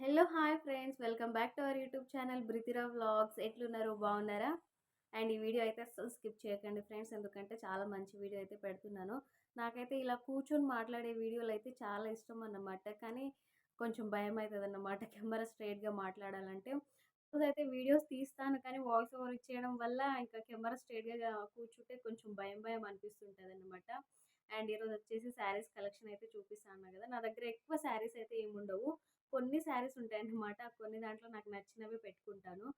Hello hi friends. Welcome back to our YouTube channel బ్రితిరా vlogs. ఎట్లున్నారు? బాగున్నారా? And ఈ video అయితే అస్సలు స్కిప్ చేయకండి ఫ్రెండ్స్. ఎందుకంటే చాలా మంచి వీడియో అయితే పెడుతున్నాను. నాకైతే ఇలా కూర్చొని మాట్లాడే వీడియోలు అయితే చాలా ఇష్టం అన్నమాట. కానీ కొంచెం భయం అవుతుంది అన్నమాట కెమెరా స్ట్రైట్గా మాట్లాడాలంటే. అయితే వీడియోస్ తీస్తాను. కానీ వాయిస్ ఓవర్ ఇచ్చేయడం వల్ల ఇంకా కెమెరా స్ట్రైట్గా కూర్చుంటే కొంచెం భయం భయం అనిపిస్తుంటుంది అనమాట అండ్ ఈరోజు వచ్చేసి శారీస్ కలెక్షన్ అయితే చూపిస్తాను కదా. నా దగ్గర ఎక్కువ శారీస్ అయితే ఏమి ఉండవు కొన్ని శారీస్ ఉంటాయన్నమాట. కొన్ని దాంట్లో నాకు నచ్చినవి పెట్టుకుంటాను.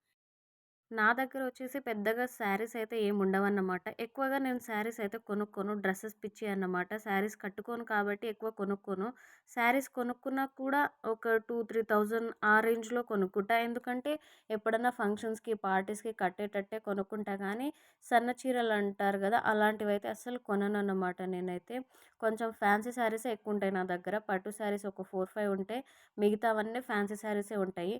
నా దగ్గర వచ్చేసి పెద్దగా శారీస్ అయితే ఏమి ఉండవన్నమాట. ఎక్కువగా నేను శారీస్ అయితే కొనుక్కోను. డ్రెస్సెస్ పిచ్చి అన్నమాట. శారీస్ కట్టుకోను కాబట్టి ఎక్కువ కొనుక్కోను. శారీస్ కొనుక్కున్నా కూడా ఒక టూ త్రీ థౌజండ్ ఆ రేంజ్లో కొనుక్కుంటా. ఎందుకంటే ఎప్పుడన్నా ఫంక్షన్స్కి పార్టీస్కి కట్టేటట్టే కొనుక్కుంటా. కానీ సన్న చీరలు అంటారు కదా అలాంటివి అయితే అస్సలు కొనను అన్నమాట నేనైతే. కొంచెం ఫ్యాన్సీ శారీసే ఎక్కువ ఉంటాయి నా దగ్గర. పట్టు శారీస్ ఒక ఫోర్ ఫైవ్ ఉంటాయి మిగతావన్నీ ఫ్యాన్సీ శారీసే ఉంటాయి.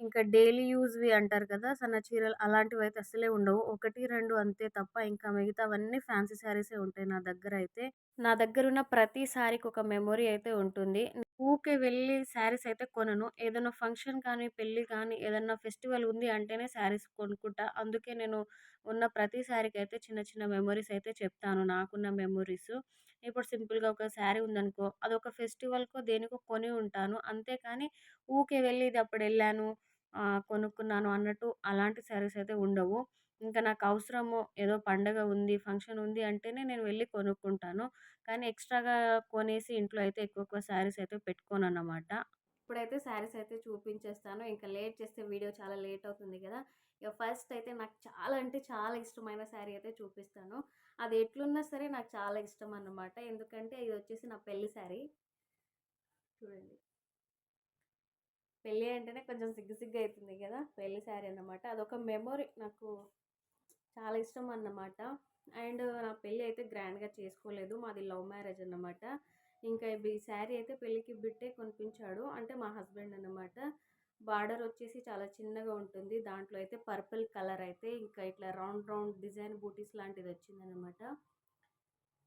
ఇంకా డైలీ యూజ్వి అంటారు కదా! సన్న చీరలు అలాంటివి అయితే అస్సలే ఉండవు. ఒకటి రెండు అంతే తప్ప ఇంకా మిగతావన్నీ ఫ్యాన్సీ శారీసే ఉంటాయి నా దగ్గర అయితే. నా దగ్గర ఉన్న ప్రతి శారీకి ఒక మెమొరీ అయితే ఉంటుంది. ఊకే వెళ్ళి శారీస్ అయితే కొనను. ఏదైనా ఫంక్షన్ కానీ పెళ్ళి కానీ ఏదైనా ఫెస్టివల్ ఉంది అంటేనే శారీస్ కొనుక్కుంటా. అందుకే నేను ఉన్న ప్రతి శారీకి అయితే చిన్న చిన్న మెమొరీస్ అయితే చెప్తాను. నాకున్న మెమొరీస్. ఇప్పుడు సింపుల్గా ఒక శారీ ఉందనుకో అదొక ఫెస్టివల్కో దేనికో కొని ఉంటాను. అంతేకాని ఊకే వెళ్ళి ఇది అప్పుడు వెళ్ళాను కొనుక్కున్నాను అన్నట్టు అలాంటి శారీస్ అయితే ఉండవు. ఇంకా నాకు అవసరము ఏదో పండగ ఉంది ఫంక్షన్ ఉంది అంటేనే నేను వెళ్ళి కొనుక్కుంటాను. కానీ ఎక్స్ట్రాగా కొనేసి ఇంట్లో అయితే ఎక్కువ ఎక్కువ శారీస్ అయితే పెట్టుకోను అన్నమాట ఇప్పుడైతే శారీస్ అయితే చూపించేస్తాను. ఇంకా లేట్ చేస్తే వీడియో చాలా లేట్ అవుతుంది కదా. ఇక ఫస్ట్ అయితే నాకు చాలా అంటే చాలా ఇష్టమైన శారీ అయితే చూపిస్తాను. అది ఎట్లున్నా సరే నాకు చాలా ఇష్టం అన్నమాట. ఎందుకంటే ఇది వచ్చేసి నా పెళ్ళి శారీ. చూడండి. పెళ్ళి అంటేనే కొంచెం సిగ్గు సిగ్గు అవుతుంది కదా పెళ్ళి శారీ అన్నమాట. అదొక మెమొరీ నాకు చాలా ఇష్టం అన్నమాట. అండ్ నా పెళ్ళి అయితే గ్రాండ్గా చేసుకోలేదు. మాది లవ్ మ్యారేజ్ అన్నమాట. ఇంకా ఈ శారీ అయితే పెళ్ళికి బిట్టే కొనిపించాడు. అంటే మా హస్బెండ్ అన్నమాట. బార్డర్ వచ్చేసి చాలా చిన్నగా ఉంటుంది. దాంట్లో అయితే పర్పుల్ కలర్ అయితే ఇంకా ఇట్లా రౌండ్ రౌండ్ డిజైన్ బూటీస్ లాంటిది వచ్చిందనమాట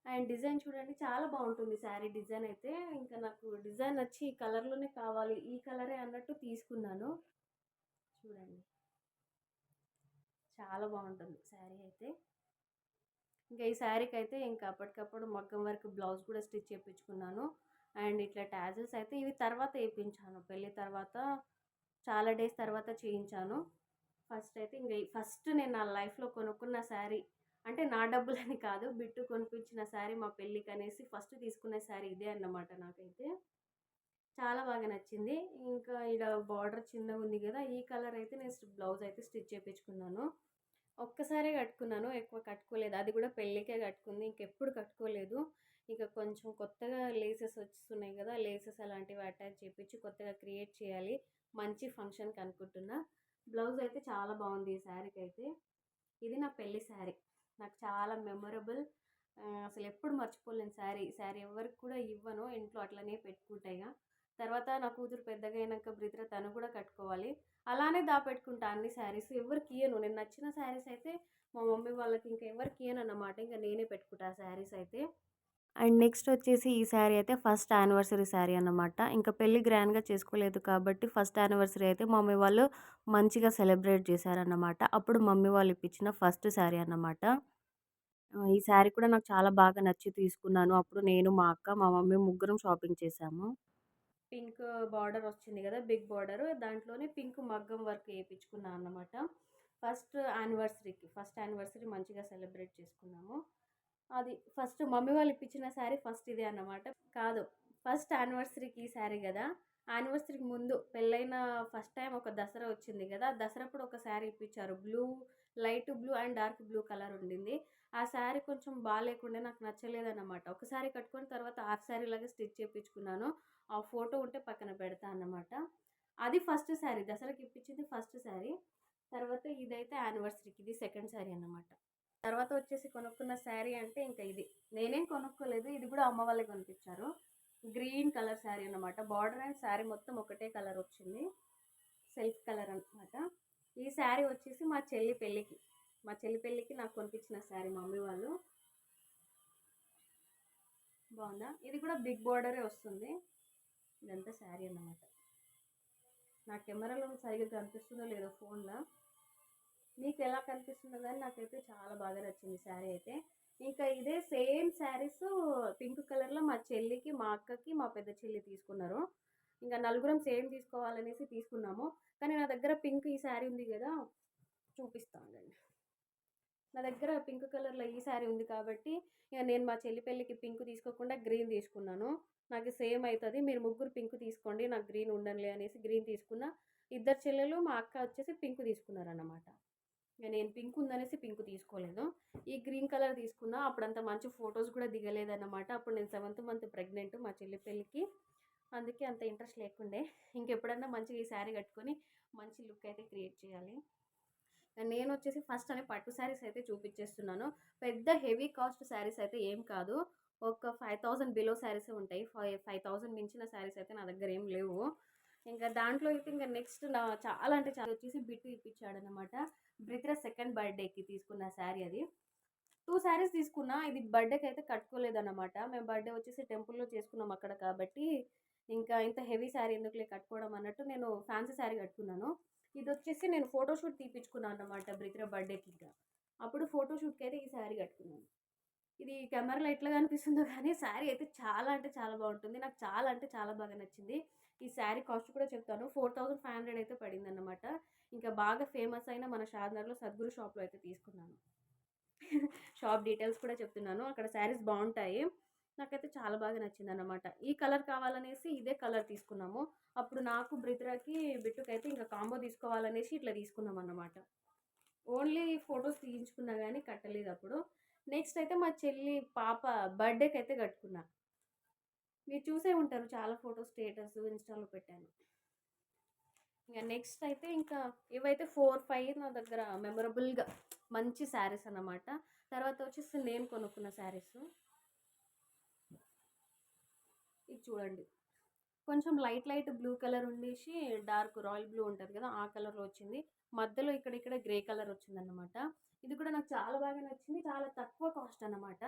అండ్ డిజైన్ చూడండి చాలా బాగుంటుంది శారీ డిజైన్ అయితే. ఇంకా నాకు డిజైన్ వచ్చి ఈ కలర్లోనే కావాలి ఈ కలరే అన్నట్టు తీసుకున్నాను. చూడండి. చాలా బాగుంటుంది శారీ అయితే. ఇంకా ఈ శారీకి అయితే ఇంకా అప్పటికప్పుడు మగ్గం వరకు బ్లౌజ్ కూడా స్టిచ్ చేయించుకున్నాను అండ్ ఇట్లా ట్యాజల్స్ అయితే ఇవి తర్వాత వేయించాను పెళ్ళి తర్వాత చాలా డేస్ తర్వాత చేయించాను. ఫస్ట్ అయితే ఇంకా ఫస్ట్ నేను నా లైఫ్లో కొనుక్కున్న శారీ అంటే నా డబ్బులని కాదు బిట్టు కొనిపించిన శారీ మా పెళ్ళికి అనేసి ఫస్ట్ తీసుకునే శారీ ఇదే అన్నమాట నాకైతే. చాలా బాగా నచ్చింది. ఇంకా ఇక్కడ బార్డర్ చిన్నగా ఉంది కదా ఈ కలర్ అయితే నేను బ్లౌజ్ అయితే స్టిచ్ చేయించుకున్నాను ఒక్కసారే కట్టుకున్నాను ఎక్కువ కట్టుకోలేదు. అది కూడా పెళ్ళికే కట్టుకుంది ఇంకెప్పుడు కట్టుకోలేదు. ఇంకా కొంచెం కొత్తగా లేసెస్ వస్తున్నాయి కదా లేసెస్ అలాంటివి అటాచ్ చేయించి కొత్తగా క్రియేట్ చేయాలి. మంచి ఫంక్షన్కి అనుకుంటున్నా. బ్లౌజ్ అయితే చాలా బాగుంది ఈ శారీకి అయితే. ఇది నా పెళ్ళి శారీ. నాకు చాలా మెమొరబుల్. అసలు ఎప్పుడు మర్చిపోలేను శారీ. శారీ ఎవరికి కూడా ఇవ్వను. ఇంట్లో అట్లనే పెట్టుకుంటాయిగా తర్వాత నా కూతురు పెద్దగా అయినాక బ్రిత్ర తను కూడా కట్టుకోవాలి. అలానే దాపెట్టుకుంటా అన్ని శారీస్. ఎవరికి ఇయ్యను. నేను నచ్చిన శారీస్ అయితే మా మమ్మీ వాళ్ళకి ఇంకా ఎవరికి ఇయ్యను అన్నమాట. ఇంకా నేనే పెట్టుకుంటా శారీస్ అయితే. అండ్ నెక్స్ట్ వచ్చేసి ఈ శారీ అయితే ఫస్ట్ యానివర్సరీ శారీ అనమాట ఇంకా పెళ్ళి గ్రాండ్గా చేసుకోలేదు కాబట్టి ఫస్ట్ యానివర్సరీ అయితే మమ్మీ వాళ్ళు మంచిగా సెలబ్రేట్ చేశారన్నమాట. అప్పుడు మమ్మీ వాళ్ళు ఇప్పించిన ఫస్ట్ శారీ అన్నమాట. ఈ శారీ కూడా నాకు చాలా బాగా నచ్చి తీసుకున్నాను. అప్పుడు నేను మా అక్క మా మమ్మీ ముగ్గురం షాపింగ్ చేశాము. పింక్ బార్డర్ వచ్చింది కదా బిగ్ బార్డర్. దాంట్లోనే పింక్ మగ్గం వర్క్ వేయించుకున్నాను అన్నమాట. ఫస్ట్ యానివర్సరీకి ఫస్ట్ యానివర్సరీ మంచిగా సెలబ్రేట్ చేసుకున్నాము. అది ఫస్ట్ మమ్మీ వాళ్ళు ఇప్పించిన శారీ ఫస్ట్ ఇదే అన్నమాట. కాదు ఫస్ట్ యానివర్సరీకి ఈ శారీ కదా. యానివర్సరీకి ముందు పెళ్ళైన ఫస్ట్ టైం ఒక దసరా వచ్చింది కదా. దసరాప్పుడు ఒక శారీ ఇప్పించారు. Blue light blue and dark blue colour ఉండింది. ఆ శారీ కొంచెం బాగాలేకుండా నాకు నచ్చలేదన్నమాట. ఒక కట్టుకున్న కట్టుకొని తర్వాత హాఫ్ శారీ లాగా స్టిచ్ చేయించుకున్నాను ఆ ఫోటో ఉంటే పక్కన పెడతా అన్నమాట. అది ఫస్ట్ శారీ. దసరాకి ఇప్పించింది ఫస్ట్ శారీ. తర్వాత ఇదైతే యానివర్సరీకి ఇది సెకండ్ శారీ అన్నమాట. తర్వాత వచ్చేసి కొనుక్కున్న శారీ అంటే ఇంకా ఇది. నేనేం కొనుక్కోలేదు ఇది కూడా అమ్మ వాళ్ళే కొనిపించారు. గ్రీన్ కలర్ శారీ అనమాట బార్డర్ అండ్ శారీ మొత్తం ఒకటే కలర్ వచ్చింది. సెల్ఫ్ కలర్ అనమాట ఈ శారీ వచ్చేసి మా చెల్లి పెళ్ళికి. మా చెల్లి పెళ్ళికి నాకు కొనిపించిన శారీ మమ్మీ వాళ్ళు. బాగుందా? ఇది కూడా బిగ్ బార్డరే వస్తుంది. ఇదంతా శారీ అన్నమాట. నా కెమెరాలో సరిగ్గా కనిపిస్తుందో లేదో ఫోన్లో. మీకు ఎలా కనిపిస్తుందో అని నాకైతే చాలా బాగా నచ్చింది శారీ అయితే. ఇంకా ఇదే సేమ్ శారీస్ పింక్ కలర్లో మా చెల్లికి మా అక్కకి మా పెద్ద చెల్లి తీసుకున్నారు. ఇంకా నలుగురం సేమ్ తీసుకోవాలనేసి తీసుకున్నాము. కానీ నా దగ్గర పింక్ ఈ శారీ ఉంది కదా చూపిస్తానండి నా దగ్గర పింక్ కలర్లో ఈ శారీ ఉంది కాబట్టి ఇక నేను మా చెల్లి పెళ్ళికి పింక్ తీసుకోకుండా గ్రీన్ తీసుకున్నాను. నాకు సేమ్ అవుతుంది మీరు ముగ్గురు పింక్ తీసుకోండి నాకు గ్రీన్ ఉండనులే అనేసి గ్రీన్ తీసుకున్నా ఇద్దరు చెల్లెలు మా అక్క వచ్చేసి పింక్ తీసుకున్నారన్నమాట. ఇక నేను పింక్ ఉందనేసి పింక్ తీసుకోలేదు. ఈ గ్రీన్ కలర్ తీసుకున్నా అప్పుడు అంత మంచి ఫొటోస్ కూడా దిగలేదన్నమాట. అప్పుడు నేను సెవెంత్ మంత్ ప్రెగ్నెంట్ మా చెల్లి పెళ్ళికి. అందుకే అంత ఇంట్రెస్ట్ లేకుండే. ఇంకెప్పుడన్నా మంచిగా ఈ శారీ కట్టుకొని మంచి లుక్ అయితే క్రియేట్ చేయాలి. నేను వచ్చేసి ఫస్ట్ అనే పట్టు శారీస్ అయితే చూపించేస్తున్నాను. పెద్ద హెవీ కాస్ట్ శారీస్ అయితే ఏం కాదు. ఒక ఫైవ్ థౌజండ్ బిలో శారీస్ ఉంటాయి. ఫైవ్ ఫైవ్ థౌజండ్ మించిన శారీస్ అయితే నా దగ్గర ఏం లేవు. ఇంకా దాంట్లో అయితే ఇంకా నెక్స్ట్ నా చాలా అంటే చాలా వచ్చేసి బిట్టు ఇప్పించాడు అనమాట బ్రిత్ర సెకండ్ బర్త్డేకి తీసుకున్న శారీ అది. టూ శారీస్ తీసుకున్నా ఇది బర్త్డేకి అయితే కట్టుకోలేదన్నమాట. మేము బర్త్డే వచ్చేసి టెంపుల్లో చేసుకున్నాం అక్కడ కాబట్టి ఇంకా ఇంత హెవీ శారీ ఎందుకులే కట్టుకోవడం అన్నట్టు నేను ఫ్యాన్సీ శారీ కట్టుకున్నాను. ఇది వచ్చేసి నేను ఫోటోషూట్ తీపించుకున్నాను అనమాట బ్రిత్ర బర్త్డేకి ఇంకా. అప్పుడు ఫోటోషూట్కి అయితే ఈ శారీ కట్టుకున్నాను. ఇది కెమెరాలో ఎట్లా కనిపిస్తుందో కానీ శారీ అయితే చాలా అంటే చాలా బాగుంటుంది. నాకు చాలా అంటే చాలా బాగా నచ్చింది. ఈ శారీ కాస్ట్ కూడా చెప్తాను. ఫోర్ థౌజండ్ ఫైవ్ హండ్రెడ్ అయితే పడింది అనమాట ఇంకా బాగా ఫేమస్ అయిన మన షాద్నగర్లో సద్గురు షాప్లో అయితే తీసుకున్నాను. షాప్ డీటెయిల్స్ కూడా చెప్తున్నాను. అక్కడ శారీస్ బాగుంటాయి. నాకైతే చాలా బాగా నచ్చింది అనమాట ఈ కలర్ కావాలనేసి ఇదే కలర్ తీసుకున్నాము. అప్పుడు నాకు బ్రిద్రాకి బిట్టుకైతే ఇంకా కాంబో తీసుకోవాలనేసి ఇట్లా తీసుకున్నాం అన్నమాట ఓన్లీ ఫొటోస్ తీయించుకున్నా కానీ కట్టలేదు అప్పుడు. నెక్స్ట్ అయితే మా చెల్లి పాప బర్త్డేకి అయితే కట్టుకున్నా. మీరు చూసే ఉంటారు చాలా ఫోటో స్టేటస్ ఇన్స్టాలో పెట్టాను. ఇంకా నెక్స్ట్ అయితే ఇంకా ఇవైతే ఫోర్ ఫైవ్ నా దగ్గర మెమొరబుల్గా మంచి శారీస్ అన్నమాట. తర్వాత వచ్చేసి నేను కొనుక్కున్న శారీస్. ఇది చూడండి. కొంచెం లైట్ లైట్ బ్లూ కలర్ ఉండేసి డార్క్ రాయల్ బ్లూ ఉంటుంది కదా ఆ కలర్లో వచ్చింది. మధ్యలో ఇక్కడ ఇక్కడ గ్రే కలర్ వచ్చిందన్నమాట. ఇది కూడా నాకు చాలా బాగా నచ్చింది చాలా తక్కువ కాస్ట్ అనమాట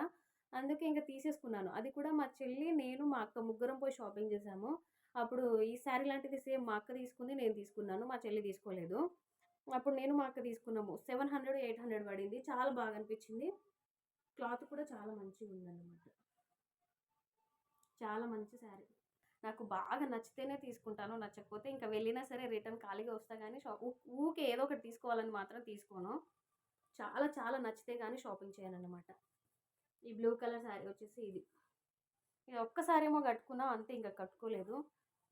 అందుకే ఇంకా తీసేసుకున్నాను. అది కూడా మా చెల్లి నేను మా అక్క ముగ్గురం పోయి షాపింగ్ చేసాము. అప్పుడు ఈ శారీ లాంటిది సేమ్ మా అక్క తీసుకుంది నేను తీసుకున్నాను. మా చెల్లి తీసుకోలేదు. అప్పుడు నేను మా అక్క తీసుకున్నాము. సెవెన్ హండ్రెడ్ ఎయిట్ హండ్రెడ్ పడింది. చాలా బాగా అనిపించింది. క్లాత్ కూడా చాలా మంచిగా ఉందన్నమాట. చాలా మంచి శారీ. నాకు బాగా నచ్చితేనే తీసుకుంటాను. నచ్చకపోతే ఇంకా వెళ్ళినా సరే రిటర్న్ ఖాళీగా వస్తా కానీ షాప్ ఊకే ఏదో ఒకటి తీసుకోవాలని మాత్రం తీసుకోను. చాలా చాలా నచ్చితే కానీ షాపింగ్ చేయను అనమాట ఈ బ్లూ కలర్ శారీ వచ్చేసి ఇది. ఇది ఒక్కసారి ఏమో కట్టుకున్నా అంతే ఇంకా కట్టుకోలేదు.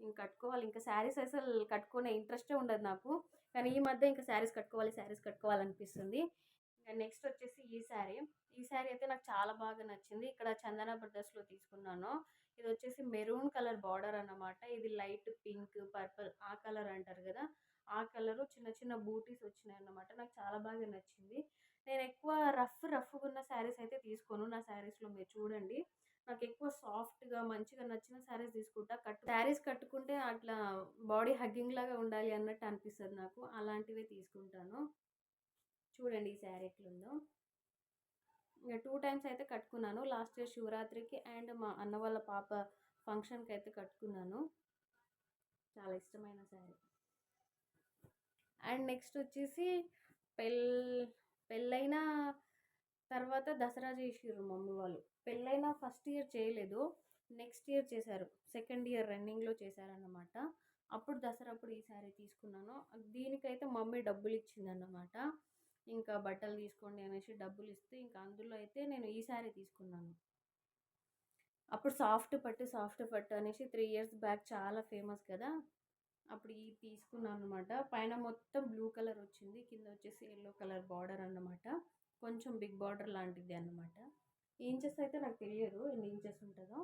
ఇంక కట్టుకోవాలి ఇంకా శారీస్ అసలు కట్టుకునే ఇంట్రెస్టే ఉండదు నాకు. కానీ ఈ మధ్య ఇంకా శారీస్ కట్టుకోవాలి శారీస్ కట్టుకోవాలనిపిస్తుంది. ఇంకా నెక్స్ట్ వచ్చేసి ఈ శారీ. ఈ శారీ అయితే నాకు చాలా బాగా నచ్చింది. ఇక్కడ చందన బ్రదర్స్లో తీసుకున్నాను. ఇది వచ్చేసి మెరూన్ కలర్ బార్డర్ అన్నమాట. ఇది లైట్ పింక్ పర్పుల్ ఆ కలర్ అంటారు కదా. ఆ కలరు చిన్న చిన్న బూటీస్ వచ్చినాయి అన్నమాట నాకు చాలా బాగా నచ్చింది. నేను ఎక్కువ రఫ్ రఫ్గా ఉన్న శారీస్ అయితే తీసుకోను. నా శారీస్లో మీరు చూడండి. నాకు ఎక్కువ సాఫ్ట్గా మంచిగా నచ్చిన శారీస్ తీసుకుంటా కట్టు శారీస్ కట్టుకుంటే అట్లా బాడీ హగ్గింగ్ లాగా ఉండాలి అన్నట్టు అనిపిస్తుంది నాకు. అలాంటివే తీసుకుంటాను. చూడండి ఈ శారీ ఎట్లుందో. ఇంకా టూ టైమ్స్ అయితే కట్టుకున్నాను. లాస్ట్ ఇయర్ శివరాత్రికి అండ్ మా అన్న వాళ్ళ పాప ఫంక్షన్కి అయితే కట్టుకున్నాను. చాలా ఇష్టమైన శారీ. అండ్ నెక్స్ట్ వచ్చేసి పెళ్ పెళ్ళైన తర్వాత దసరా చేసిర్రు మమ్మీ వాళ్ళు. పెళ్ళైన ఫస్ట్ ఇయర్ చేయలేదు. నెక్స్ట్ ఇయర్ చేశారు. సెకండ్ ఇయర్ రన్నింగ్లో చేశారన్నమాట. అప్పుడు దసరా అప్పుడు ఈ శారీ తీసుకున్నాను. దీనికైతే మమ్మీ డబ్బులు ఇచ్చిందన్నమాట ఇంకా బట్టలు తీసుకోండి అనేసి డబ్బులు ఇస్తే ఇంకా అందులో అయితే నేను ఈ శారీ తీసుకున్నాను. అప్పుడు సాఫ్ట్ పట్టు సాఫ్ట్ పట్టు అనేసి త్రీ ఇయర్స్ బ్యాక్ చాలా ఫేమస్ కదా. అప్పుడు ఇది తీసుకున్నాను అనమాట పైన మొత్తం బ్లూ కలర్ వచ్చింది. కింద వచ్చేసి ఎల్లో కలర్ బార్డర్ అన్నమాట. కొంచెం బిగ్ బార్డర్ లాంటిది అన్నమాట. ఇంచెస్ అయితే నాకు తెలియదు. ఎన్ని ఇంచెస్ ఉంటుందో.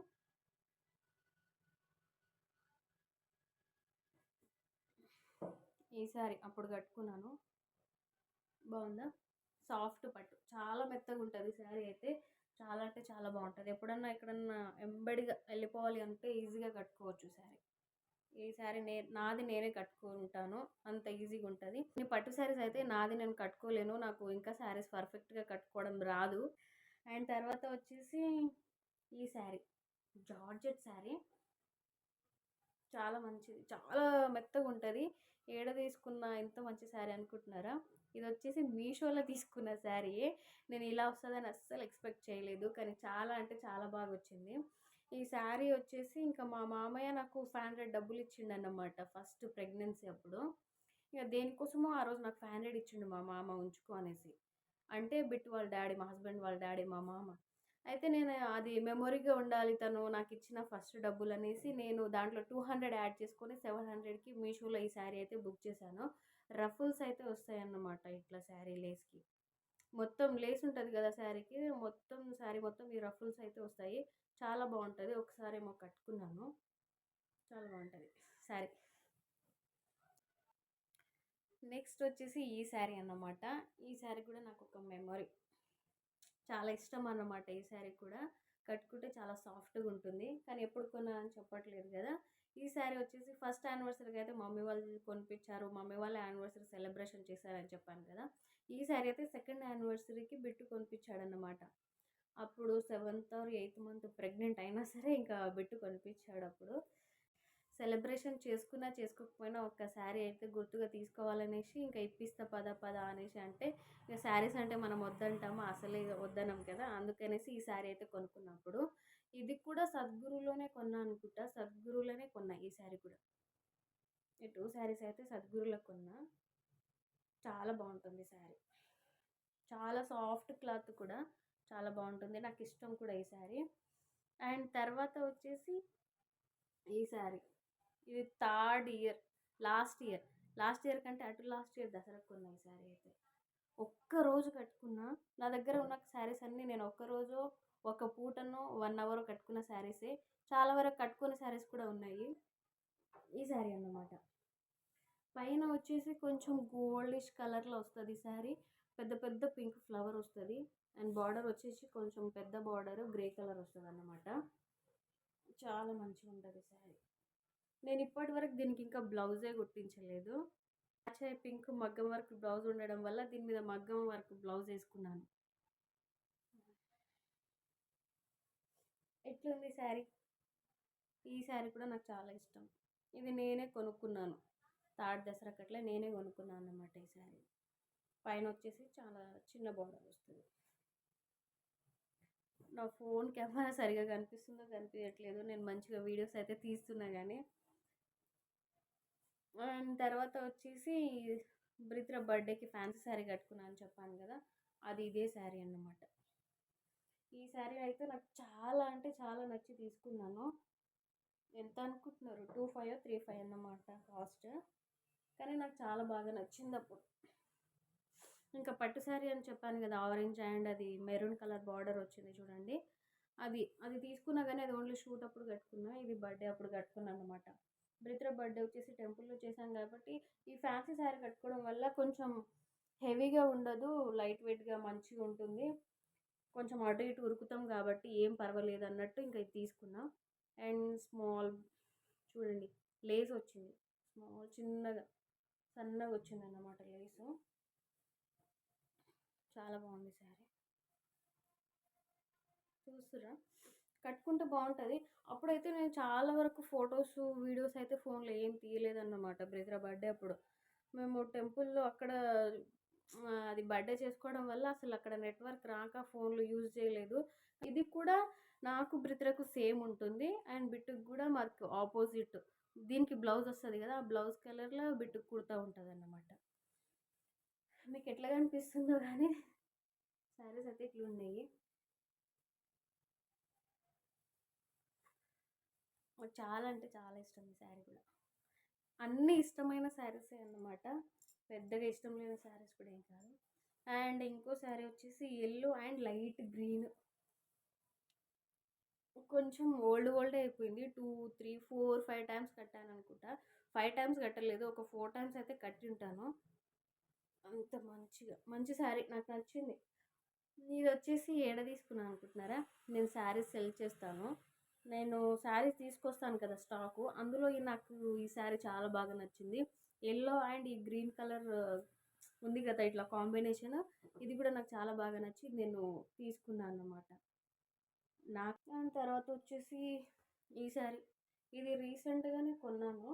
ఈ అప్పుడు కట్టుకున్నాను. బాగుందా? సాఫ్ట్ పట్టు. చాలా మెత్తగా ఉంటుంది శారీ అయితే. చాలా అంటే చాలా బాగుంటుంది. ఎప్పుడన్నా ఎక్కడన్నా ఎంబడిగా వెళ్ళిపోవాలి అంటే ఈజీగా కట్టుకోవచ్చు శారీ ఈ శారీ నే నాది నేనే కట్టుకుంటాను. అంత ఈజీగా ఉంటుంది. నేను పట్టు శారీస్ అయితే నాది నేను కట్టుకోలేను. నాకు ఇంకా శారీస్ పర్ఫెక్ట్గా కట్టుకోవడం రాదు. అండ్ తర్వాత వచ్చేసి ఈ శారీ జార్జెట్ శారీ. చాలా మంచిది. చాలా మెత్తగా ఉంటుంది. తీసుకున్నా ఎంత మంచి శారీ అనుకుంటున్నారా? ఇది వచ్చేసి మీషోలో తీసుకున్న శారీ. నేను ఇలా వస్తుందని అస్సలు ఎక్స్పెక్ట్ చేయలేదు. కానీ చాలా అంటే చాలా బాగా వచ్చింది. ఈ శారీ వచ్చేసి ఇంకా మా మామయ్య నాకు ఫైవ్ హండ్రెడ్ డబ్బులు ఇచ్చిండు అన్నమాట ఫస్ట్ ప్రెగ్నెన్సీ అప్పుడు. ఇక దేనికోసమో ఆ రోజు నాకు ఫైవ్ హండ్రెడ్ ఇచ్చిండు మా మామ ఉంచుకో అనేసి. అంటే బిట్ వాళ్ళ డాడీ మా హస్బెండ్ వాళ్ళ డాడీ మా మామ. అయితే నేను అది మెమొరీగా ఉండాలి తను నాకు ఇచ్చిన ఫస్ట్ డబ్బులు అనేసి నేను దాంట్లో టూ హండ్రెడ్ యాడ్ చేసుకొని సెవెన్ హండ్రెడ్కి మీషోలో ఈ శారీ అయితే బుక్ చేశాను. రఫుల్స్ అయితే వస్తాయన్నమాట ఇట్లా శారీ లేస్కి. మొత్తం లేస్ ఉంటుంది కదా శారీకి మొత్తం శారీ మొత్తం ఈ రఫుల్స్ అయితే వస్తాయి. చాలా బాగుంటుంది. ఒకసారి ఏమో కట్టుకున్నాను. చాలా బాగుంటుంది. శారీ నెక్స్ట్ వచ్చేసి ఈ శారీ అన్నమాట. ఈ శారీ కూడా నాకు ఒక మెమొరీ. చాలా ఇష్టం అన్నమాట ఈ శారీ కూడా. కట్టుకుంటే చాలా సాఫ్ట్గా ఉంటుంది. కానీ ఎప్పుడు కొన్నా అని చెప్పట్లేదు కదా. ఈ శారీ వచ్చేసి ఫస్ట్ యానివర్సరీకి అయితే మమ్మీ వాళ్ళు కొనిపించారు. మమ్మీ వాళ్ళ యానివర్సరీ సెలబ్రేషన్ చేశారని చెప్పాను కదా. ఈ శారీ అయితే సెకండ్ యానివర్సరీకి బిట్టు కొనిపించాడనమాట అప్పుడు seventh or eighth month pregnant అయినా సరే ఇంకా బిట్టు కొనిపించాడు అప్పుడు. సెలబ్రేషన్ చేసుకున్నా చేసుకోకపోయినా ఒక్క శారీ అయితే గుర్తుగా తీసుకోవాలనేసి ఇంకా ఇప్పిస్తా పద పద అనేసి అంటే ఇక శారీస్ అంటే మనం వద్దంటాము? అసలే వద్దనం కదా? అందుకనేసి ఈ శారీ అయితే కొనుక్కున్నప్పుడు ఇది కూడా సద్గురులోనే కొన్నా అనుకుంటా. సద్గురులోనే కొన్నా ఈ శారీ కూడా. ఈ టూ శారీస్ అయితే సద్గురులో కొన్నా. చాలా బాగుంటుంది శారీ. చాలా సాఫ్ట్ క్లాత్ కూడా. చాలా బాగుంటుంది. నాకు ఇష్టం కూడా ఈ శారీ. అండ్ తర్వాత వచ్చేసి ఈ శారీ. ఇది third year last year. Last year కంటే అటు లాస్ట్ ఇయర్ దసరాకు కొన్న ఈ శారీ అయితే. ఒక్క రోజు కట్టుకున్నా నా దగ్గర ఉన్న శారీస్ అన్నీ నేను ఒక్కరోజు ఒక పూటను వన్ అవర్ కట్టుకున్న శారీసే. చాలా వరకు కట్టుకున్న శారీస్ కూడా ఉన్నాయి. ఈ శారీ అన్నమాట. పైన వచ్చేసి కొంచెం గోల్డిష్ కలర్లో వస్తుంది ఈ శారీ. పెద్ద పెద్ద పింక్ ఫ్లవర్ వస్తుంది. అండ్ బార్డర్ వచ్చేసి కొంచెం పెద్ద బార్డర్ గ్రే కలర్ వస్తుంది అన్నమాట చాలా మంచిగా ఉంటుంది శారీ. నేను ఇప్పటి వరకు దీనికి ఇంకా బ్లౌజే కుట్టించలేదు. అచ్చే పింక్ మగ్గం వర్క్ బ్లౌజ్ ఉండడం వల్ల దీని మీద మగ్గం వర్క్ బ్లౌజ్ వేసుకున్నాను. ఎట్లుంది శారీ? ఈ శారీ కూడా నాకు చాలా ఇష్టం. ఇది నేనే కొనుక్కున్నాను. థర్డ్ దసరా కట్ల నేనే కొనుక్కున్నాను అన్నమాట ఈ శారీ. పైన వచ్చేసి చాలా చిన్న బార్డర్ వస్తుంది. నా ఫోన్ కెమెరా సరిగా కనిపిస్తుందో కనిపించట్లేదు నేను మంచిగా వీడియోస్ అయితే తీస్తున్నా కానీ అండ్ తర్వాత వచ్చేసి బ్రిత్ర బర్త్డేకి ఫ్యాన్సీ శారీ కట్టుకున్నాను అని చెప్పాను కదా అది ఇదే శారీ అన్నమాట. ఈ శారీ అయితే నాకు చాలా అంటే చాలా నచ్చి తీసుకున్నాను. ఎంత అనుకుంటున్నారు? టూ ఫైవ్ త్రీ ఫైవ్ అన్నమాట కాస్ట్. కానీ నాకు చాలా బాగా నచ్చింది అప్పుడు. ఇంకా పట్టు శారీ అని చెప్పాను కదా ఆరెంజ్ అండ్ అది మెరూన్ కలర్ బార్డర్ వచ్చింది చూడండి. అది అది తీసుకున్నా కానీ అది ఓన్లీ షూట్ అప్పుడు కట్టుకున్నా ఇది బర్త్డే అప్పుడు కట్టుకున్నాను అనమాట బ్రిత్ర బర్త్డే వచ్చేసి టెంపుల్లో చేశాం కాబట్టి ఈ ఫ్యాన్సీ శారీ కట్టుకోవడం వల్ల కొంచెం హెవీగా ఉండదు లైట్ వెయిట్గా మంచిగా ఉంటుంది. కొంచెం అటు ఇటు ఉరుకుతాం కాబట్టి ఏం పర్వాలేదు అన్నట్టు ఇంకా ఇది తీసుకున్నా. అండ్ స్మాల్ చూడండి లేస్ వచ్చింది. స్మాల్ చిన్నగా సన్నగా వచ్చింది అన్నమాట లేసు. చాలా బాగుంది శారీ. చూస్తురా? కట్టుకుంటే బాగుంటుంది. అప్పుడైతే నేను చాలా వరకు ఫొటోస్ వీడియోస్ అయితే ఫోన్లో ఏం తీయలేదన్నమాట. బ్రదర్ బర్త్డే అప్పుడు. మేము టెంపుల్లో అక్కడ అది బర్త్డే చేసుకోవడం వల్ల అసలు అక్కడ నెట్వర్క్ రాక ఫోన్లు యూజ్ చేయలేదు. ఇది కూడా నాకు బ్రిత్రకు సేమ్ ఉంటుంది. అండ్ బిట్టుకు కూడా మాకు ఆపోజిట్. దీనికి బ్లౌజ్ వస్తుంది కదా ఆ బ్లౌజ్ కలర్లో బిట్టుకు కుర్తా ఉంటుంది అన్నమాట మీకు ఎట్లా కనిపిస్తుందో కానీ శారీస్ అయితే ఇట్లా ఉన్నాయి చాలా అంటే చాలా ఇష్టం ఈ శారీ కూడా. అన్ని ఇష్టమైన శారీసే అన్నమాట. పెద్దగా ఇష్టం లేని శారీస్ కూడా ఏం కాదు. అండ్ ఇంకో శారీ వచ్చేసి ఎల్లో అండ్ లైట్ గ్రీన్. కొంచెం ఓల్డ్ ఓల్డ్ అయిపోయింది. Two three four five times కట్టాను అనుకుంటా ఫైవ్ టైమ్స్ కట్టలేదు. ఒక ఫోర్ టైమ్స్ అయితే కట్టి ఉంటాను అంత మంచిగా మంచి శారీ నాకు నచ్చింది. ఇది వచ్చేసి ఏడ తీసుకున్నాను అనుకుంటున్నారా? నేను శారీస్ సెల్ చేస్తాను. నేను శారీస్ తీసుకొస్తాను కదా స్టాకు. అందులో నాకు ఈ శారీ చాలా బాగా నచ్చింది. ఎల్లో అండ్ ఈ గ్రీన్ కలర్ ఉంది కదా ఇట్లా కాంబినేషన్. ఇది కూడా నాకు చాలా బాగా నచ్చి నేను తీసుకున్నాను అన్నమాట. నాకు తర్వాత వచ్చేసి ఈ శారీ. ఇది రీసెంట్గానే కొన్నాను.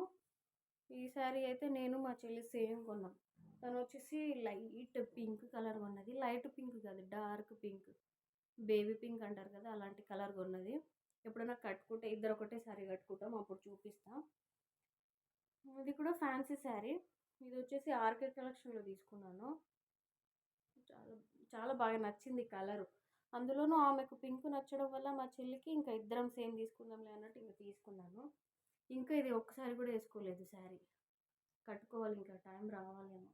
ఈ శారీ అయితే నేను మా చెల్లి సేమ్ కొన్నాం. తను వచ్చేసి లైట్ పింక్ కలర్ ఉన్నది లైట్ పింక్ కాదు డార్క్ పింక్. బేబీ పింక్ అంటారు కదా అలాంటి కలర్ ఉన్నది ఎప్పుడైనా కట్టుకుంటే ఇద్దరు ఒకటే శారీ కట్టుకుంటాం అప్పుడు చూపిస్తాం. ఇది కూడా ఫ్యాన్సీ శారీ ఇది వచ్చేసి ఆర్కే కలెక్షన్లో తీసుకున్నాను. చాలా చాలా బాగా నచ్చింది కలరు. అందులోనూ ఆమెకు పింక్ నచ్చడం వల్ల మా చెల్లికి ఇంకా ఇద్దరం సేమ్ తీసుకుందాంలే అన్నట్టు ఇంకా తీసుకున్నాను. ఇంకా ఇది ఒక్కసారి కూడా వేసుకోలేదు శారీ కట్టుకోవాలి ఇంకా టైం రావాలేమో.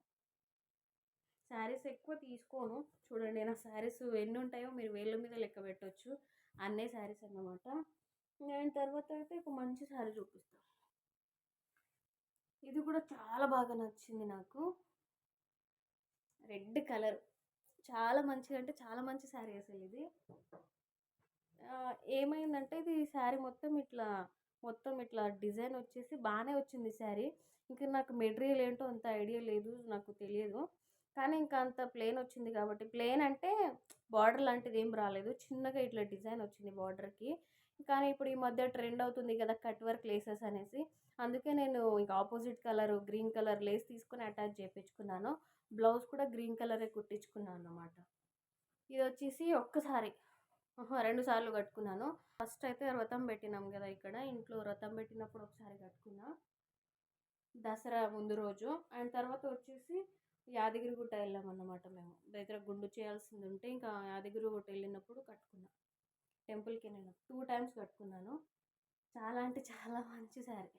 శారీస్ ఎక్కువ తీసుకోను. చూడండి నా శారీస్ ఎన్ని ఉంటాయో మీరు వేళ్ళ మీద లెక్క పెట్టవచ్చు అన్నీ శారీస్ అన్నమాట. నేను తర్వాత అయితే ఒక మంచి శారీ చూపిస్తాను ఇది కూడా చాలా బాగా నచ్చింది నాకు. Red colour. చాలా మంచిగా అంటే చాలా మంచి శారీ అసలు ఇది. ఏమైందంటే ఇది శారీ మొత్తం ఇట్లా మొత్తం ఇట్లా డిజైన్ వచ్చేసి బాగానే వచ్చింది శారీ. ఇంకా నాకు మెటీరియల్ ఏంటో అంత ఐడియా లేదు నాకు తెలియదు. కానీ ఇంకా అంత ప్లెయిన్ వచ్చింది కాబట్టి ప్లెయిన్ అంటే బార్డర్ లాంటిది ఏం రాలేదు. చిన్నగా ఇట్లా డిజైన్ వచ్చింది బార్డర్కి. కానీ ఇప్పుడు ఈ మధ్య ట్రెండ్ అవుతుంది కదా కట్ వర్క్ లేసెస్ అనేసి. అందుకే నేను ఇంకా opposite colour green colour lace తీసుకొని అటాచ్ చేయించుకున్నాను బ్లౌజ్ కూడా గ్రీన్ కలరే కుట్టించుకున్నాను అన్నమాట. ఇది వచ్చేసి ఒక్కసారి రెండు సార్లు కట్టుకున్నాను. ఫస్ట్ అయితే వ్రతం పెట్టినాం కదా ఇక్కడ. ఇంట్లో వ్రతం పెట్టినప్పుడు ఒకసారి కట్టుకున్నా. దసరా ముందు రోజు. అండ్ తర్వాత వచ్చేసి యాదగిరి గుట్ట వెళ్ళాం అన్నమాట మేము. దగ్గర గుండు చేయాల్సింది ఉంటే ఇంకా యాదగిరి గుట్ట వెళ్ళినప్పుడు కట్టుకున్నా. టెంపుల్కి నేను టూ టైమ్స్ కట్టుకున్నాను. చాలా అంటే చాలా మంచి శారీ.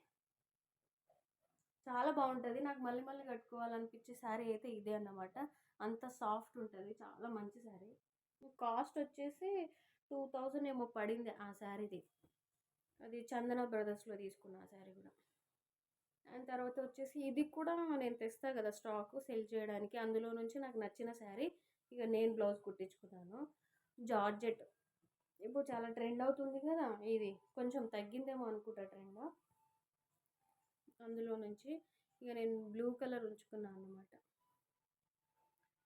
చాలా బాగుంటుంది. నాకు మళ్ళీ మళ్ళీ కట్టుకోవాలనిపించే శారీ అయితే ఇదే అన్నమాట. అంత సాఫ్ట్ ఉంటుంది. చాలా మంచి శారీ. కాస్ట్ వచ్చేసి టూ థౌజండ్ ఏమో పడింది ఆ శారీది. అది చందన బ్రదర్స్లో తీసుకున్న ఆ శారీ కూడా. అండ్ తర్వాత వచ్చేసి ఇది కూడా నేను తెస్తా కదా స్టాక్ సెల్ చేయడానికి. అందులో నుంచి నాకు నచ్చిన శారీ ఇక నేను బ్లౌజ్ కుట్టించుకున్నాను. జార్జెట్. ఇప్పుడు చాలా ట్రెండ్ అవుతుంది కదా ఇది. కొంచెం తగ్గిందేమో అనుకుంటా ట్రెండ్. అందులో నుంచి ఇక నేను బ్లూ కలర్ ఉంచుకున్నాను అనమాట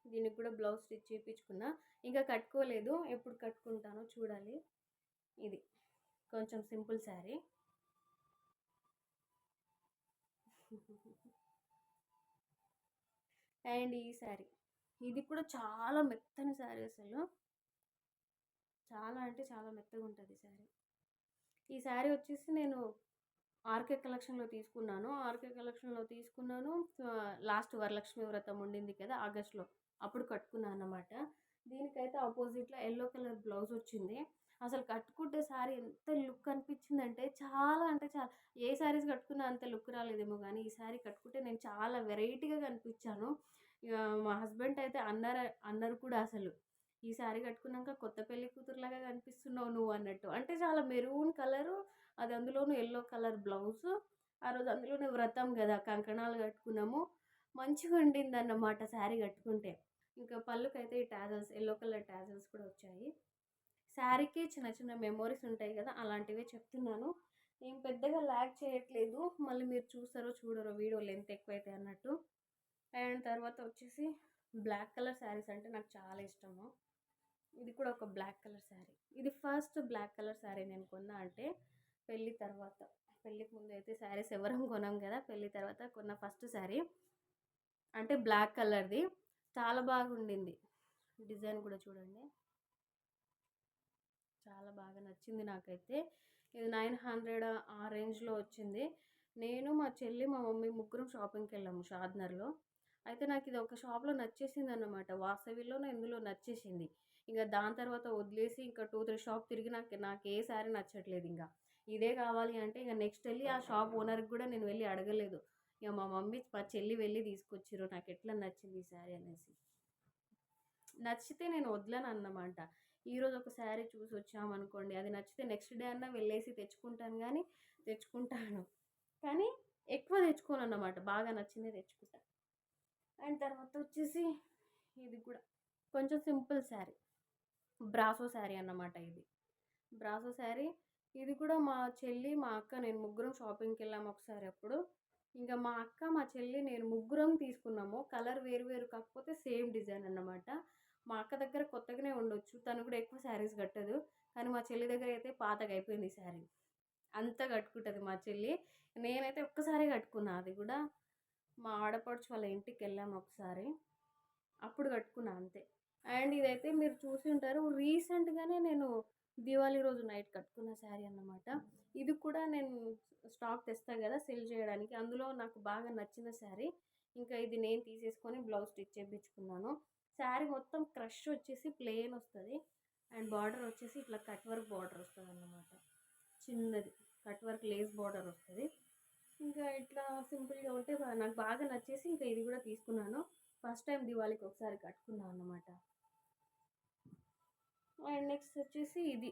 దీనికి కూడా బ్లౌజ్ స్టిచ్ చేయించుకున్నా. ఇంకా కట్టుకోలేదు. ఎప్పుడు కట్టుకుంటానో చూడాలి. ఇది కొంచెం సింపుల్ శారీ. అండ్ ఈ శారీ ఇది కూడా చాలా మెత్తని శారీ అసలు. చాలా అంటే చాలా మెత్తగా ఉంటుంది శారీ ఈ శారీ వచ్చేసి నేను ఆర్కే కలెక్షన్లో తీసుకున్నాను. ఆర్కే కలెక్షన్లో తీసుకున్నాను. లాస్ట్ వరలక్ష్మి వ్రతం ఉండింది కదా ఆగస్ట్లో. అప్పుడు కట్టుకున్నాను అన్నమాట. దీనికైతే ఆపోజిట్లో ఎల్లో కలర్ బ్లౌజ్ వచ్చింది. అసలు కట్టుకుంటే శారీ ఎంత లుక్ అనిపించిందంటే చాలా అంటే చాలా ఏ శారీస్ కట్టుకున్నా అంత లుక్ రాలేదేమో కానీ ఈ శారీ కట్టుకుంటే నేను చాలా వెరైటీగా కనిపించాను. ఇక మా హస్బెండ్ అయితే అన్నారు అన్నారు కూడా అసలు ఈ శారీ కట్టుకున్నాక కొత్త పెళ్ళి కూతురులాగా కనిపిస్తున్నావు నువ్వు అన్నట్టు. అంటే చాలా మెరూన్ కలరు అది అందులోనూ ఎల్లో కలర్ బ్లౌజ్ ఆ రోజు అందులోనే వ్రతం కదా కంకణాలు కట్టుకున్నాము. మంచిగా ఉండింది అన్నమాట శారీ కట్టుకుంటే. ఇంకా పళ్ళుకైతే ఈ టాజల్స్ ఎల్లో కలర్ టాజల్స్ కూడా వచ్చాయి. శారీకి చిన్న చిన్న మెమోరీస్ ఉంటాయి కదా అలాంటివే చెప్తున్నాను. నేను పెద్దగా ల్యాక్ చేయట్లేదు. మళ్ళీ మీరు చూస్తారో చూడరో వీడియో లెంత్ ఎక్కువైతే అన్నట్టు. అండ్ తర్వాత వచ్చేసి బ్లాక్ కలర్ శారీస్ అంటే నాకు చాలా ఇష్టము. ఇది కూడా ఒక బ్లాక్ కలర్ శారీ. ఇది ఫస్ట్ బ్లాక్ కలర్ శారీ నేను కొన్నా అంటే పెళ్ళి తర్వాత. పెళ్ళికి ముందు అయితే శారీస్ ఎవరం కొనాం కదా పెళ్ళి తర్వాత కొన్న ఫస్ట్ శారీ. అంటే బ్లాక్ కలర్ది. చాలా బాగుండింది. డిజైన్ కూడా చూడండి. చాలా బాగా నచ్చింది నాకైతే. ఇది నైన్ హండ్రెడ్ ఆ రేంజ్లో వచ్చింది. నేను మా చెల్లి మా మమ్మీ ముగ్గురం షాపింగ్కి వెళ్ళాము షాద్నర్లో. అయితే నాకు ఇది ఒక షాప్లో నచ్చేసింది అన్నమాట వాసవిలో ఇందులో నచ్చేసింది. ఇంకా దాని తర్వాత వదిలేసి ఇంకా టూ త్రీ షాప్ తిరిగి నాకు నాకు ఏ శారీ నచ్చట్లేదు ఇంకా ఇదే కావాలి అంటే ఇంకా నెక్స్ట్ వెళ్ళి ఆ షాప్ ఓనర్కి కూడా నేను వెళ్ళి అడగలేదు. ఇక మా మమ్మీ మా చెల్లి వెళ్ళి తీసుకొచ్చిర్రు నాకు ఎట్లా నచ్చింది ఈ శారీ అనేసి. నచ్చితే నేను వదలను అన్నమాట. ఈరోజు ఒక శారీ చూసి వచ్చామనుకోండి అది నచ్చితే నెక్స్ట్ డే అన్నా వెళ్ళేసి తెచ్చుకుంటాను కానీ తెచ్చుకుంటాను. కానీ ఎక్కువ తెచ్చుకోను అన్నమాట బాగా నచ్చిందే తెచ్చుకుంటాను అండ్ తర్వాత వచ్చేసి ఇది కూడా కొంచెం సింపుల్ శారీ. బ్రాసో శారీ అన్నమాట ఇది. బ్రాసో శారీ. ఇది కూడా మా చెల్లి మా అక్క నేను ముగ్గురం షాపింగ్కి వెళ్ళాము ఒకసారి అప్పుడు. ఇంకా మా అక్క మా చెల్లి నేను ముగ్గురం తీసుకున్నాము. కలర్ వేరు వేరు కాకపోతే సేమ్ డిజైన్ అన్నమాట. మా అక్క దగ్గర కొత్తగానే ఉండొచ్చు. తను కూడా ఎక్కువ శారీస్ కట్టదు. కానీ మా చెల్లి దగ్గర అయితే పాతగా అయిపోయింది శారీ. అంతా కట్టుకుంటుంది మా చెల్లి. నేనైతే ఒక్కసారి కట్టుకున్నా అది కూడా. మా ఆడపడుచు వాళ్ళ ఇంటికి వెళ్ళాము ఒకసారి. అప్పుడు కట్టుకున్నా అంతే. అండ్ ఇదైతే మీరు చూసి ఉంటారు. రీసెంట్గానే నేను దివాళీ రోజు నైట్ కట్టుకున్న శారీ అన్నమాట. ఇది కూడా నేను స్టాక్ తెస్తాను కదా సెల్ చేయడానికి. అందులో నాకు బాగా నచ్చిన శారీ. ఇంకా ఇది నేను తీసేసుకొని బ్లౌజ్ స్టిచ్ చేయించుకున్నాను శారీ మొత్తం క్రష్ వచ్చేసి ప్లెయిన్ వస్తుంది. అండ్ బార్డర్ వచ్చేసి ఇట్లా కట్ వర్క్ బార్డర్ వస్తుంది అన్నమాట. చిన్నది. కట్ వర్క్ లేస్ బార్డర్ వస్తుంది. ఇంకా ఇట్లా సింపుల్గా ఉంటే నాకు బాగా నచ్చేసి ఇంకా ఇది కూడా తీసుకున్నాను. ఫస్ట్ టైం దివాళీకి ఒకసారి కట్టుకున్నాను అన్నమాట. అండ్ నెక్స్ట్ వచ్చేసి ఇది.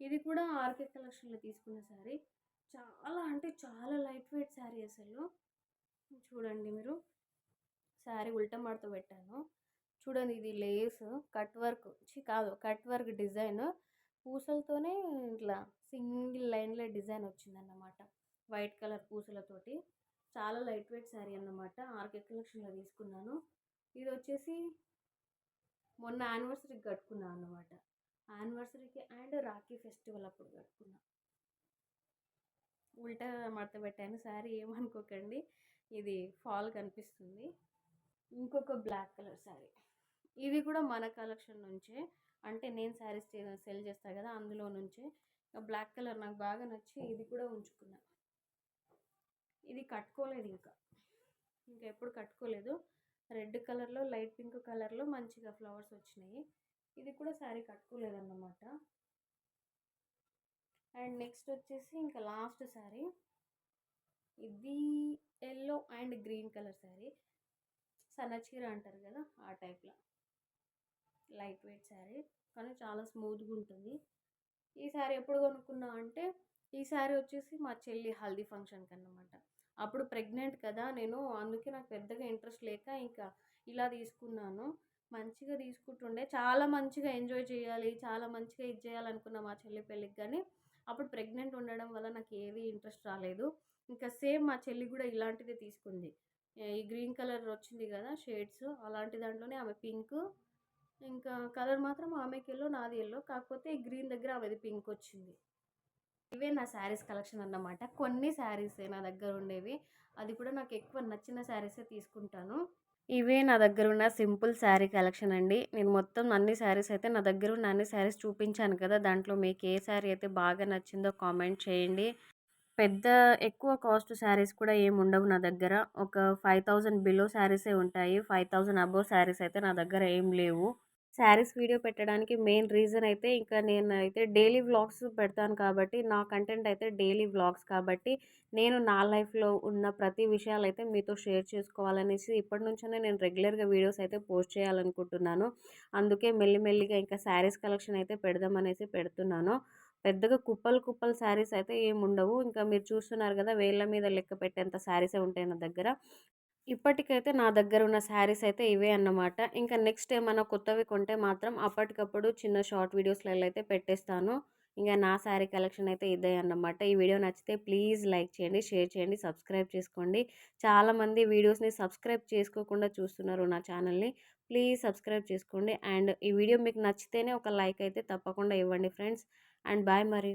ఇది కూడా ఆర్కే కలెక్షన్లో తీసుకున్న శారీ. చాలా అంటే చాలా లైట్ వెయిట్ శారీ అసలు. చూడండి మీరు. శారీ ఉల్టమాడతో పెట్టాను. చూడండి ఇది లేస్ కట్ వర్క్ కాదు కట్ వర్క్ డిజైన్. పూసలతోనే ఇట్లా సింగిల్ లైన్లో డిజైన్ వచ్చిందన్నమాట. వైట్ కలర్ పూసలతోటి. చాలా లైట్ వెయిట్ శారీ అన్నమాట. ఆర్కే కలెక్షన్లో తీసుకున్నాను. ఇది వచ్చేసి మొన్న యానివర్సరీకి కట్టుకున్నాను అన్నమాట. యానివర్సరీకి అండ్ రాఖీ ఫెస్టివల్ అప్పుడు కట్టుకున్నా. ఉల్టా మడత పెట్టాను శారీ ఏమనుకోకండి. ఇది ఫాల్ కనిపిస్తుంది. ఇంకొక బ్లాక్ కలర్ శారీ ఇది కూడా మన కలెక్షన్ నుంచే. అంటే నేను శారీస్ సెల్ చేస్తాను కదా అందులో నుంచే. బ్లాక్ కలర్ నాకు బాగా నచ్చి ఇది కూడా ఉంచుకున్నా. ఇది కట్టుకోలేదు ఇంకా. ఇంకా ఎప్పుడు కట్టుకోలేదు. రెడ్ కలర్లో లైట్ పింక్ కలర్లో మంచిగా ఫ్లవర్స్ వచ్చినాయి. ఇది కూడా శారీ కట్టుకోలేదన్నమాట. అండ్ నెక్స్ట్ వచ్చేసి ఇంకా లాస్ట్ శారీ ఇది yellow and green colour sari సన్నచీర అంటారు కదా ఆ టైప్లో. లైట్ వెయిట్ శారీ కానీ చాలా స్మూత్గా ఉంటుంది. ఈ శారీ ఎప్పుడు కొనుక్కున్నా అంటే ఈ శారీ వచ్చేసి మా చెల్లి హల్దీ ఫంక్షన్కి అన్నమాట అప్పుడు ప్రెగ్నెంట్ కదా నేను అందుకే నాకు పెద్దగా ఇంట్రెస్ట్ లేక ఇంకా ఇలా తీసుకున్నాను. మంచిగా తీసుకుంటుండే. చాలా మంచిగా ఎంజాయ్ చేయాలి చాలా మంచిగా ఇది చేయాలనుకున్నా మా చెల్లి పెళ్ళికి కానీ అప్పుడు ప్రెగ్నెంట్ ఉండడం వల్ల నాకు ఏవి ఇంట్రెస్ట్ రాలేదు. ఇంకా సేమ్ మా చెల్లి కూడా ఇలాంటిదే తీసుకుంది. ఈ గ్రీన్ కలర్ వచ్చింది కదా షేడ్స్ అలాంటి దాంట్లోనే ఆమె పింక్ ఇంకా కలర్ మాత్రం ఆమెకి ఎల్లో నాది ఎల్లో. కాకపోతే ఈ గ్రీన్ దగ్గర ఆమెది పింక్ వచ్చింది. ఇవే నా శారీస్ కలెక్షన్ అన్నమాట. కొన్ని శారీసే నా దగ్గర ఉండేవి. అది కూడా నాకు ఎక్కువ నచ్చిన శారీసే తీసుకుంటాను. ఇవే నా దగ్గర ఉన్న సింపుల్ శారీ కలెక్షన్ అండి. నేను మొత్తం అన్ని శారీస్ అయితే నా దగ్గర ఉన్న అన్ని శారీస్ చూపించాను కదా! దాంట్లో మీకు ఏ శారీ అయితే బాగా నచ్చిందో కామెంట్ చేయండి. పెద్ద ఎక్కువ కాస్ట్ శారీస్ కూడా ఏమి ఉండవు నా దగ్గర. ఒక ఫైవ్ థౌజండ్ బిలో శారీసే ఉంటాయి. ఫైవ్ థౌజండ్ అబోవ్ శారీస్ అయితే నా దగ్గర ఏం లేవు. శారీస్ వీడియో పెట్టడానికి మెయిన్ రీజన్ అయితే ఇంకా నేను అయితే డైలీ వ్లాగ్స్ పెడతాను కాబట్టి నా కంటెంట్ అయితే డైలీ వ్లాగ్స్ కాబట్టి నేను నా లైఫ్లో ఉన్న ప్రతి విషయాలు అయితే మీతో షేర్ చేసుకోవాలనేసి ఇప్పటి నుంచే నేను రెగ్యులర్గా వీడియోస్ అయితే పోస్ట్ చేయాలనుకుంటున్నాను. అందుకే మెల్లిమెల్లిగా ఇంకా శారీస్ కలెక్షన్ అయితే పెడదామనేసి పెడుతున్నాను. పెద్దగా కుప్పలు కుప్పలు శారీస్ అయితే ఏమి ఉండవు. ఇంకా మీరు చూస్తున్నారు కదా వేళ్ళ మీద లెక్క పెట్టేంత శారీసే ఉంటాయి నా దగ్గర. ఇప్పటికైతే నా దగ్గర ఉన్న శారీస్ అయితే ఇవే అన్నమాట. ఇంకా నెక్స్ట్ ఏమైనా కొత్తవి కొంటే మాత్రం అప్పటికప్పుడు చిన్న షార్ట్ వీడియోస్లలో అయితే పెట్టేస్తాను. ఇంకా నా శారీ కలెక్షన్ అయితే ఇదే అన్నమాట. ఈ వీడియో నచ్చితే ప్లీజ్ లైక్ చేయండి షేర్ చేయండి సబ్స్క్రైబ్ చేసుకోండి. చాలామంది వీడియోస్ని సబ్స్క్రైబ్ చేసుకోకుండా చూస్తున్నారు నా ఛానల్ని. ప్లీజ్ సబ్స్క్రైబ్ చేసుకోండి. అండ్ ఈ వీడియో మీకు నచ్చితేనే ఒక లైక్ అయితే తప్పకుండా ఇవ్వండి ఫ్రెండ్స్. అండ్ బాయ్ మరి.